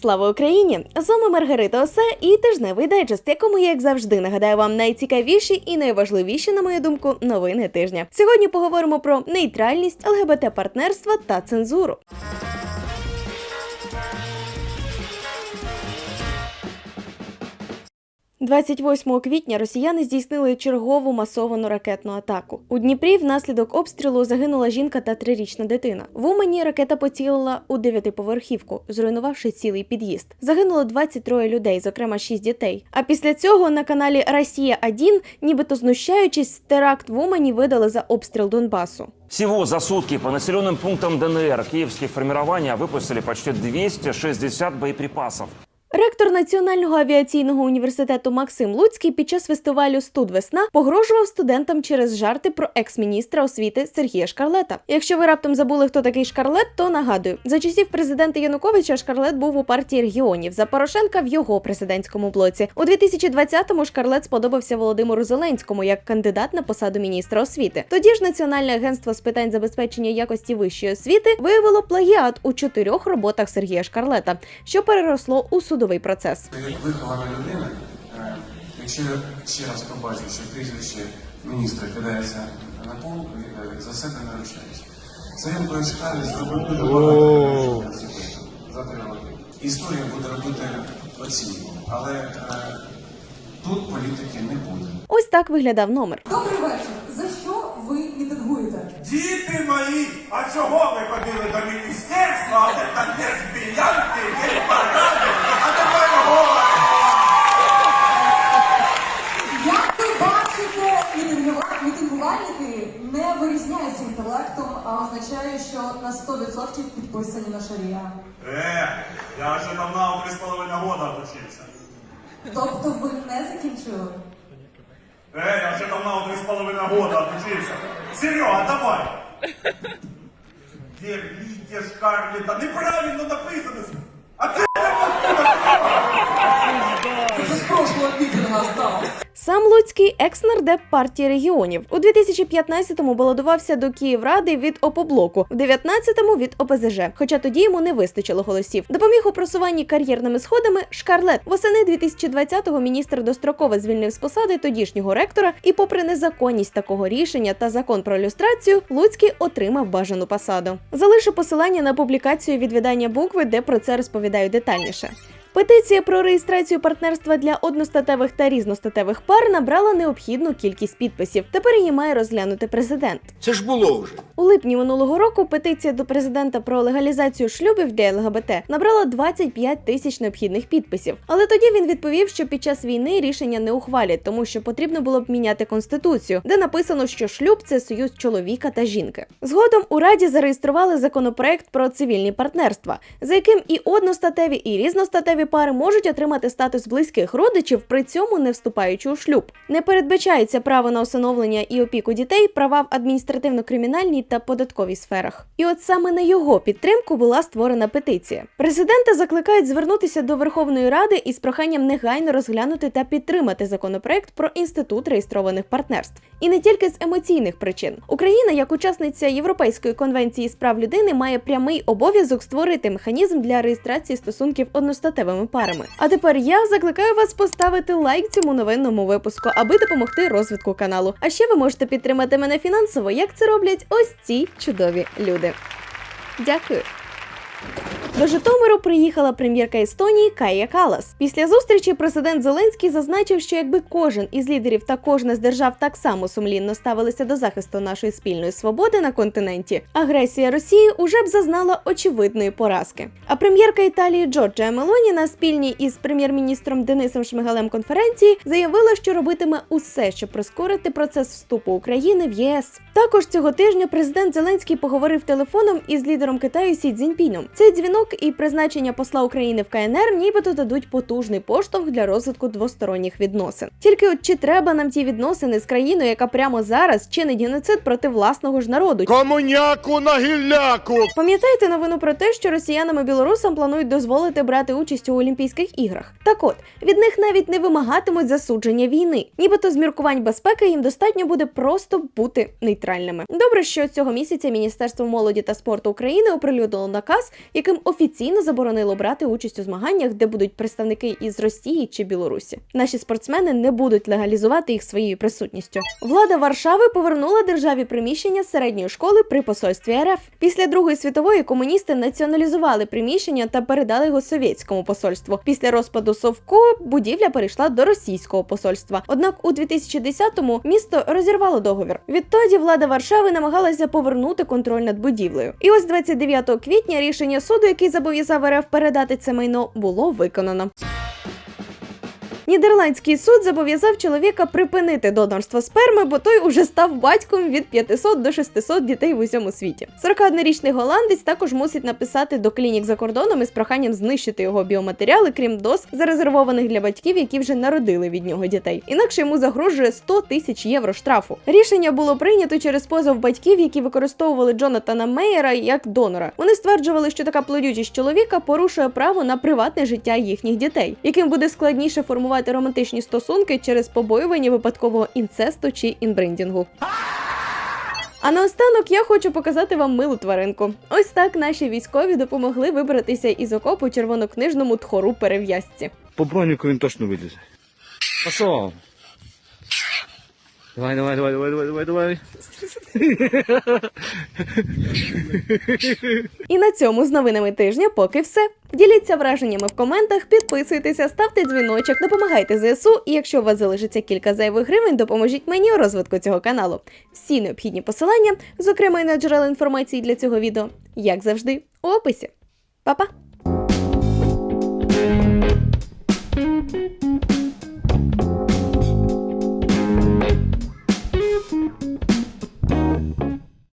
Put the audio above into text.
Слава Україні! З вами Маргарита Осе і тижневий дайджест, якому я, як завжди, нагадаю вам найцікавіші і найважливіші, на мою думку, новини тижня. Сьогодні поговоримо про нейтральність, ЛГБТ партнерства та цензуру. – 28 квітня росіяни здійснили чергову масовану ракетну атаку. У Дніпрі внаслідок обстрілу загинула жінка та трирічна дитина. В Умані ракета поцілила у дев'ятиповерхівку, зруйнувавши цілий під'їзд. Загинуло 23 людей, зокрема 6 дітей. А після цього на каналі Росія 1 нібито знущаючись, теракт в Умані видали за обстріл Донбасу. Всего за сутки по населенным пунктам ДНР киевские формирования выпустили почти 260 боеприпасов. Ректор Національного авіаційного університету Максим Луцький під час фестивалю Студ весна погрожував студентам через жарти про екс-міністра освіти Сергія Шкарлета. Якщо ви раптом забули, хто такий Шкарлет, то нагадую, за часів президента Януковича Шкарлет був у партії регіонів за Порошенка в його президентському блоці. У 2020-му Шкарлет сподобався Володимиру Зеленському як кандидат на посаду міністра освіти. Тоді ж Національне агентство з питань забезпечення якості вищої освіти виявило плагіат у чотирьох роботах Сергія Шкарлета, що переросло у судовий процес. Як вихована людина, е, якщо я ще раз побачу, що прізвище міністра кидається на пол, е, за себе не ручаюся. Це він про шкалі зробив за три роки. Історія буде робити оцінку, але е, тут політики не буде. Ось так виглядав номер. Добрий вечір. За що ви мітингуєте? Діти мої, а чого ви ходили до міністерства, а де там лесбіянки, є паради, а тепер горе? Як ви бачите, мітингува- мітингувальники не вирізняються інтелектом, а означає, що на 100% підписані на шарія. Е, я вже давно три з половиною года отучився. Тобто ви не закінчили? Е, я вже давно три з половиною года отучився. Серега, давай. Верлите Шкарлета, неправильно написано. А ти Це з прошлого мітинга осталось. Сам Луцький екс-нардеп партії регіонів у 2015-му балотувався до Київради від Опоблоку, в 19-му від ОПЗЖ. Хоча тоді йому не вистачило голосів. Допоміг у просуванні кар'єрними сходами Шкарлет. Восени 2020-го міністр достроково звільнив з посади тодішнього ректора, і, попри незаконність такого рішення та закон про люстрацію, Луцький отримав бажану посаду. Залишу посилання на публікацію від видання букви, де про це розповідаю детальніше. Петиція про реєстрацію партнерства для одностатевих та різностатевих пар набрала необхідну кількість підписів. Тепер її має розглянути президент. Це ж було вже. У липні минулого року петиція до президента про легалізацію шлюбів для ЛГБТ набрала 25 тисяч необхідних підписів. Але тоді він відповів, що під час війни рішення не ухвалять, тому що потрібно було б міняти конституцію, де написано, що шлюб це союз чоловіка та жінки. Згодом у раді зареєстрували законопроект про цивільні партнерства, за яким і одностатеві, і різностатеві пари можуть отримати статус близьких родичів, при цьому не вступаючи у шлюб. Не передбачається право на усиновлення і опіку дітей, права в адміністративно-кримінальній та податковій сферах. І от саме на його підтримку була створена петиція. Президента закликають звернутися до Верховної Ради із проханням негайно розглянути та підтримати законопроект про інститут реєстрованих партнерств. І не тільки з емоційних причин. Україна, як учасниця Європейської конвенції з прав людини, має прямий обов'язок створити механізм для реєстрації стосунків одностатевими парами. А тепер я закликаю вас поставити лайк цьому новинному випуску, аби допомогти розвитку каналу. А ще ви можете підтримати мене фінансово, як це роблять ось ці чудові люди. Дякую. До Житомиру приїхала прем'єрка Естонії Кая Калас. Після зустрічі президент Зеленський зазначив, що якби кожен із лідерів та кожна з держав так само сумлінно ставилися до захисту нашої спільної свободи на континенті, агресія Росії уже б зазнала очевидної поразки. А прем'єрка Італії Джорджія Мелоні на спільній із прем'єр-міністром Денисом Шмигалем конференції заявила, що робитиме усе, щоб прискорити процес вступу України в ЄС. Також цього тижня президент Зеленський поговорив телефоном із лідером Китаю Сі Цзіньпіном. Цей дзвінок і призначення посла України в КНР нібито дадуть потужний поштовх для розвитку двосторонніх відносин. Тільки от чи треба нам ті відносини з країною, яка прямо зараз чинить геноцид проти власного ж народу? Комуняку на гілляку! Пам'ятаєте новину про те, що росіянам і білорусам планують дозволити брати участь у Олімпійських іграх? Так от від них навіть не вимагатимуть засудження війни. Нібито з міркувань безпеки їм достатньо буде просто бути нейтральними. Добре, що цього місяця Міністерство молоді та спорту України оприлюднило наказ, яким офіційно офіційно заборонило брати участь у змаганнях, де будуть представники із Росії чи Білорусі. Наші спортсмени не будуть легалізувати їх своєю присутністю. Влада Варшави повернула державі приміщення середньої школи при посольстві РФ. Після Другої світової комуністи націоналізували приміщення та передали його совєтському посольству. Після розпаду Совко будівля перейшла до російського посольства. Однак у 2010-му місто розірвало договір. Відтоді влада Варшави намагалася повернути контроль над будівлею. І ось 29 квітня рішення суду, який зобов'язав РФ передати це майно, було виконано. Нідерландський суд зобов'язав чоловіка припинити донорство сперми, бо той уже став батьком від 500 до 600 дітей в усьому світі. 41-річний голландець також мусить написати до клінік за кордоном із проханням знищити його біоматеріали, крім доз, зарезервованих для батьків, які вже народили від нього дітей. Інакше йому загрожує 100 тисяч євро штрафу. Рішення було прийнято через позов батьків, які використовували Джонатана Мейера як донора. Вони стверджували, що така плодючість чоловіка порушує право на приватне життя їхніх дітей, яким буде складніше формувати романтичні стосунки через побоювання випадкового інцесту чи інбриндінгу. А наостанок я хочу показати вам милу тваринку. Ось так наші військові допомогли вибратися із окопу червонокнижному тхору перев'язці. По броніку він точно вилізе. Пошов. Давай, давай, давай, давай, давай, давай, давай. І на цьому з новинами тижня поки все. Діліться враженнями в коментах, підписуйтеся, ставте дзвіночок, допомагайте ЗСУ. І якщо у вас залишиться кілька зайвих гривень, допоможіть мені у розвитку цього каналу. Всі необхідні посилання, зокрема і на джерела інформації для цього відео, як завжди, у описі. Па-па!